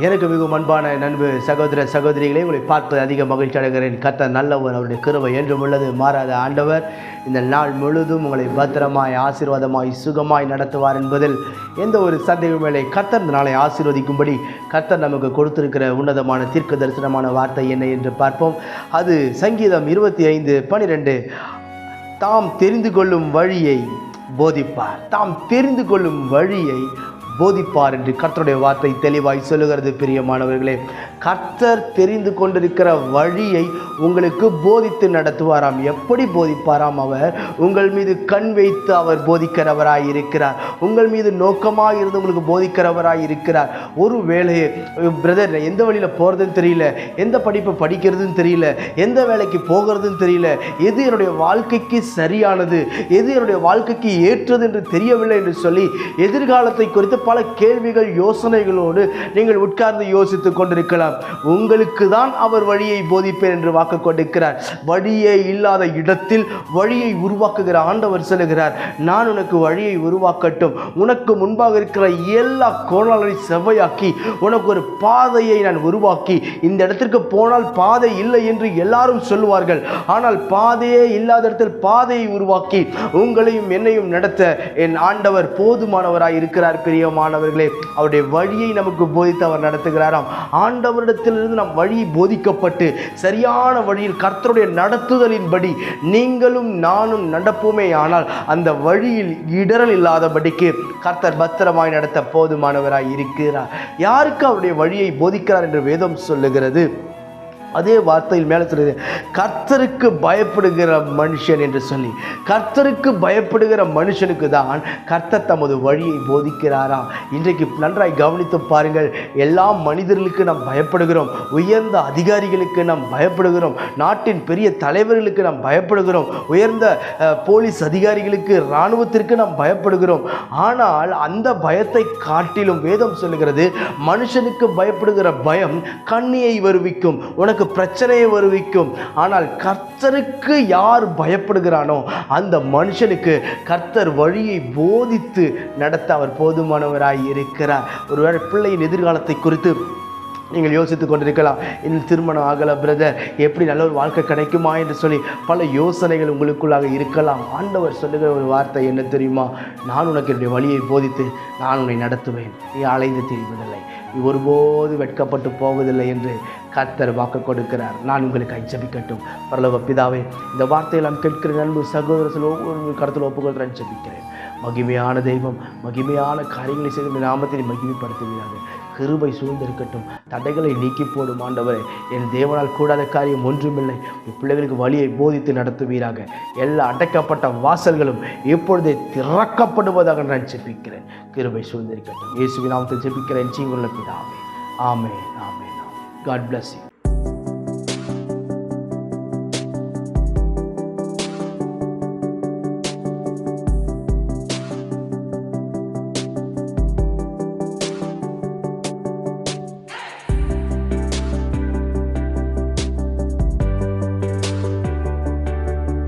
எனக்கு மிகவும் அன்பான நண்பு சகோதர சகோதரிகளை உங்களை பார்ப்பது அதிக மகிழ்ச்சி அடைகிறேன். கத்த நல்லவர் அவருடைய கிருவை என்றும் உள்ளது. மாறாத ஆண்டவர் இந்த நாள் முழுதும் உங்களை பத்திரமாய் ஆசீர்வாதமாய் சுகமாய் நடத்துவார் என்பதில் எந்த ஒரு சந்தேகமும் இல்லை. கத்தர் இந்த நாளை ஆசீர்வதிக்கும்படி கத்தர் நமக்கு கொடுத்திருக்கிற உன்னதமான தீர்க்க தரிசனமான வார்த்தை என்ன என்று பார்ப்போம். அது சங்கீதம் இருபத்தி ஐந்து பனிரெண்டு. தாம் தெரிந்து கொள்ளும் வழியை போதிப்பார். தாம் தெரிந்து கொள்ளும் வழியை போதிப்பார் என்று கர்த்தருடைய வார்த்தை தெளிவாய் சொல்லுகிறது பிரியமானவர்களே. கர்த்தர் தெரிந்து கொண்டிருக்கிற வழியை உங்களுக்கு போதித்து நடத்துவாராம். எப்படி போதிப்பாராம் அவர்? உங்கள் மீது கண் வைத்து அவர் போதிக்கிறவராய் இருக்கிறார். உங்கள் மீது நோக்கமாக இருந்து உங்களுக்கு போதிக்கிறவராய் இருக்கிறார். ஒரு வேலையை பிரதர் எந்த வழியில் போகிறதுன்னு தெரியல. எந்த படிப்பை படிக்கிறதுன்னு தெரியல. எந்த வேலைக்கு போகிறதுன்னு தெரியல. எது என்னுடைய வாழ்க்கைக்கு சரியானது? எது என்னுடைய வாழ்க்கைக்கு ஏற்றது என்று தெரியவில்லை என்று சொல்லி எதிர்காலத்தை குறித்து பல கேள்விகள் யோசனைகளோடு நீங்கள் உட்கார்ந்து யோசித்துக் கொண்டிருக்கலாம். உங்களுக்கு தான் அவர் வழியை போதிப்பேன் என்று வாக்கு கொண்டிருக்கிறார் வழியே இல்லாத இடத்தில் வழியை உருவாக்குகிற ஆண்டவர் சொல்லுகிறார் நான் உனக்கு வழியை உருவாக்கட்டும். உனக்கு முன்பாக இருக்கிற எல்லா கோணாளரை செவ்வையாக்கி உனக்கு ஒரு பாதையை நான் உருவாக்கி இந்த இடத்திற்கு போனால் பாதை இல்லை என்று எல்லாரும் சொல்லுவார்கள். ஆனால் பாதையே இல்லாத இடத்தில் பாதையை உருவாக்கி உங்களையும் என்னையும் நடத்த என் ஆண்டவர் போதுமானவராய் இருக்கிறார் பிரியமானவர்களே அவருடைய வழியை நமக்கு போதித்து அவர் நடத்துகிறாராம். ஆண்டவரிடத்திலிருந்து நம் வழி போதிக்கப்பட்டு சரியான வழியில் கர்த்தருடைய நடத்துதலின்படி நீங்களும் நானும் நடப்போமே ஆனால் அந்த வழியில் இடரல் இல்லாதபடிக்கு கர்த்தர் பத்திரமாய் நடத்த போதுமானவராய் இருக்கிறார். யாருக்கு அவருடைய வழியை போதிக்கிறார் என்று வேதம் சொல்லுகிறது? அதே வார்த்தையில் மேலே சொல்லுது கர்த்தருக்கு பயப்படுகிற மனுஷன் என்று சொல்லி. கர்த்தருக்கு பயப்படுகிற மனுஷனுக்கு தான் கர்த்தர் தமது வழியை போதிக்கிறாராம். இன்றைக்கு நன்றாய் கவனித்து பாருங்கள் எல்லா மனிதர்களுக்கு நாம் பயப்படுகிறோம். உயர்ந்த அதிகாரிகளுக்கு நாம் பயப்படுகிறோம். நாட்டின் பெரிய தலைவர்களுக்கு நாம் பயப்படுகிறோம். உயர்ந்த போலீஸ் அதிகாரிகளுக்கு இராணுவத்திற்கு நாம் பயப்படுகிறோம். ஆனால் அந்த பயத்தை காட்டிலும் வேதம் சொல்லுகிறது மனுஷனுக்கு பயப்படுகிற பயம் கண்ணியை வருவிக்கும். உனக்கு பிரச்சனையை வருவிக்கும். ஆனால் கர்த்தருக்கு யார் பயப்படுகிறானோ அந்த மனுஷனுக்கு கர்த்தர் வழியை போதித்து நடத்த அவர் போதுமானவராய் இருக்கிறார். ஒருவேளை பிள்ளையின் எதிர்காலத்தை குறித்து நீங்கள் யோசித்துக் கொண்டிருக்கலாம் இன்னும் திருமணம் ஆகலை பிரதர் எப்படி நல்ல ஒரு வாழ்க்கை கிடைக்குமா? என்று சொல்லி பல யோசனைகள் உங்களுக்குள்ளாக இருக்கலாம். ஆண்டவர் சொல்லுகிற ஒரு வார்த்தை என்ன தெரியுமா? நான் உனக்கு என்னுடைய வழியை போதித்து நான் உன்னை நடத்துவேன். நீ அலைந்து தெரிவதில்லை. நீ ஒருபோது வெட்கப்பட்டு போவதில்லை என்று கர்த்தர் வாக்கு கொடுக்கிறார். நான் உங்களுக்கு ஜெபிக்கட்டும். பரலோக பிதாவே இந்த வார்த்தையெல்லாம் கேட்கிற நண்பு சகோதரத்தில் ஒவ்வொரு கருத்தில் ஒப்புக்கொள்கிறேன் ஜபிக்கிறேன். மகிமையான தெய்வம் மகிமையான காரியங்களை செய்து நாமத்தை மகிமைப்படுத்துவீராக. கிருபை சூழ்ந்திருக்கட்டும் தடைகளை நீக்கி போடும் ஆண்டவரே என் தேவனால் கூடாத காரியம் ஒன்றுமில்லை. பிள்ளைகளுக்கு வழியை போதித்து நடத்துவீராக. எல்லா அடைக்கப்பட்ட வாசல்களும் இப்பொழுதே திறக்கப்படுவதாக நான் ஜெபிக்கிறேன். கிருபை சூழ்ந்திருக்கட்டும். இயேசுவின் நாமத்தை ஜெபிக்கிறேன். ஜீவனுள்ள பிதாவே. ஆமே ஆமே ஆமே காட் பிளஸ் யூ